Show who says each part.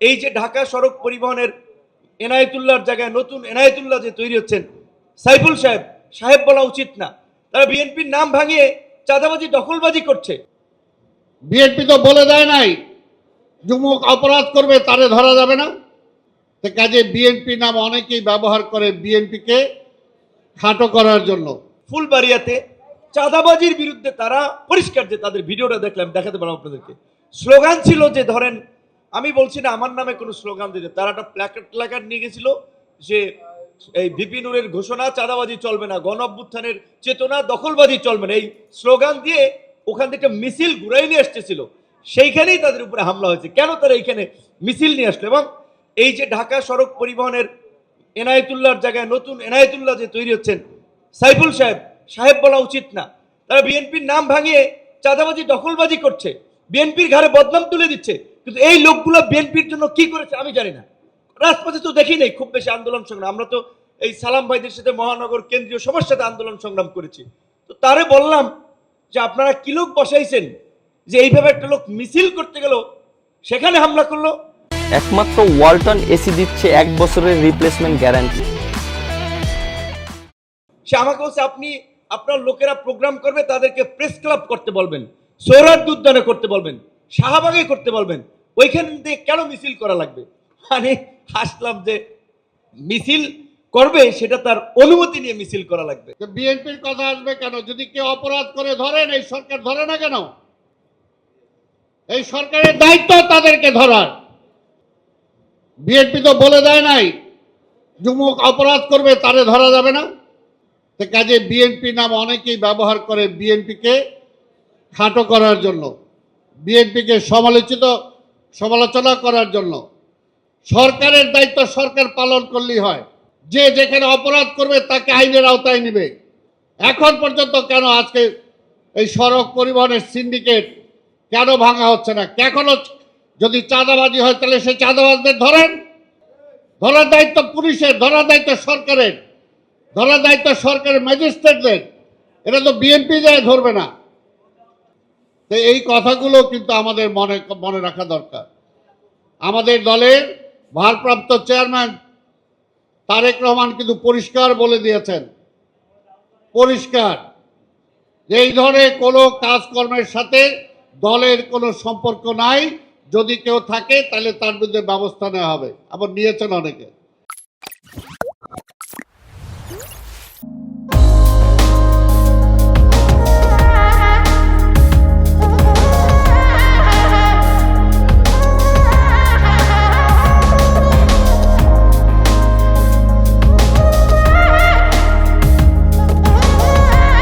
Speaker 1: এই যে ঢাকা সড়ক পরিবহনের এনায়েতুল্লাহর জায়গায় নতুন এনায়েতুল্লাহ যে তৈরি হচ্ছেন সাইফুল সাহেব সাহেব বলা উচিত না। তারা বিএনপির নাম ভাঙিয়ে চাঁদাবাজি দখলবাজি করছে।
Speaker 2: বিএনপি তো বলে দেয় নাই যুবক অপরাধ করবে তারে ধরা যাবে না। তো কাজে বিএনপি নাম অনেকেই ব্যবহার করে বিএনপিকে খাটো করার জন্য।
Speaker 1: ফুলবাড়িয়াতে চাঁদাবাজির বিরুদ্ধে তারা পরিষ্কার যে তাদের ভিডিওটা দেখলাম দেখাতে পারলাম আপনাদেরকে। স্লোগান ছিল যে ধরেন আমি বলছি না, আমার নামে কোনো স্লোগান দিতে। তারা একটা প্ল্যাকার্ড প্ল্যাকার্ড নিয়ে গেছিল, যে এই বিপিনুরের ঘোষণা, চাঁদাবাজি চলবে না গণ অভ্যুত্থানের চেতনা দখলবাজি চলবে না। এই স্লোগান দিয়ে ওখান থেকে মিছিল ঘুরাই নিয়ে আসতেছিল সেইখানেই তাদের উপরে হামলা হয়েছে। কেন তারা এইখানে মিছিল নিয়ে আসলো? এবং এই যে ঢাকা সড়ক পরিবহনের এনায়েতুল্লাহর জায়গায় নতুন এনায়েতুল্লাহ যে তৈরি হচ্ছেন, সাইফুল সাহেব সাহেব বলা উচিত না। তারা বিএনপির নাম ভাঙিয়ে চাঁদাবাজি, দখলবাজি করছে। বিএনপির ঘাড়ে বদনাম তুলে দিচ্ছে। কিন্তু এই লোকগুলো বিএনপির জন্য কি করেছে আমি জানি না। রাজপথে তো দেখি নেই খুব বেশি আন্দোলন সংগ্রাম। আমরা তো এই সালাম ভাইদের সাথে মহানগর কেন্দ্রীয় সবার সাথে আন্দোলন সংগ্রাম করেছি। তো তারে বললাম যে আপনারা কি লোক বসাইছেন যে এইভাবে একটা লোক মিছিল করতে গেল সেখানে হামলা করল?
Speaker 3: একমাত্র ওয়ালটন এসি দিচ্ছে এক বছরের রিপ্লেসমেন্ট গ্যারান্টি
Speaker 1: সে আমাকে বলছে আপনি আপনার লোকেরা প্রোগ্রাম করবে তাদেরকে প্রেস ক্লাব করতে বলবেন সৌরাট উদ্যানে করতে বলবেন শাহবাগে করতে বলবেন। ওইখান দিয়ে কেন মিছিল করা লাগবে? মানে হাসলাম যে মিছিল করবে, সেটা তার অনুমতি নিয়ে মিছিল করা লাগবে।
Speaker 2: বিএনপির কথা আসবে কেন? যদি কেউ অপরাধ করে ধরেন, এই সরকার ধরে না কেন? এই সরকারের দায়িত্ব তাদেরকে ধরার। বিএনপি তো বলে দেয় নাই, যুবক অপরাধ করবে, তারে ধরা যাবে না। তো কাজে বিএনপি নাম অনেকেই ব্যবহার করে বিএনপিকে খাটো করার জন্য। বিএনপিকে সমালোচিত সমালোচনা করার জন্য। সরকারের দায়িত্ব সরকার পালন করলেই হয়। যে যেখানে অপরাধ করবে তাকে আইনের আওতায় নেবে। এখন পর্যন্ত কেন আজকে এই সড়ক পরিবহনের সিন্ডিকেট কেন ভাঙা হচ্ছে না? এখনও যদি চাঁদাবাজি হয় তাহলে সেই চাঁদাবাজদের ধরেন। ধরার দায়িত্ব পুলিশের, ধরার দায়িত্ব সরকারের। ধরার দায়িত্ব সরকারের ম্যাজিস্ট্রেটদের। এটা তো বিএনপি যায় ধরবে না। তো এই কথাগুলো কিন্তু আমাদের মনে মনে রাখা দরকার। আমাদের দলের ভারপ্রাপ্ত চেয়ারম্যান তারেক রহমান কিন্তু পরিষ্কার বলে দিয়েছেন, পরিষ্কার যে এই ধরনের কোনো কাজকর্মের সাথে দলের কোনো সম্পর্ক নাই। যদি কেউ থাকে তাহলে তার বিরুদ্ধে ব্যবস্থা নেওয়া হবে। আবার নিয়েছেন অনেকে।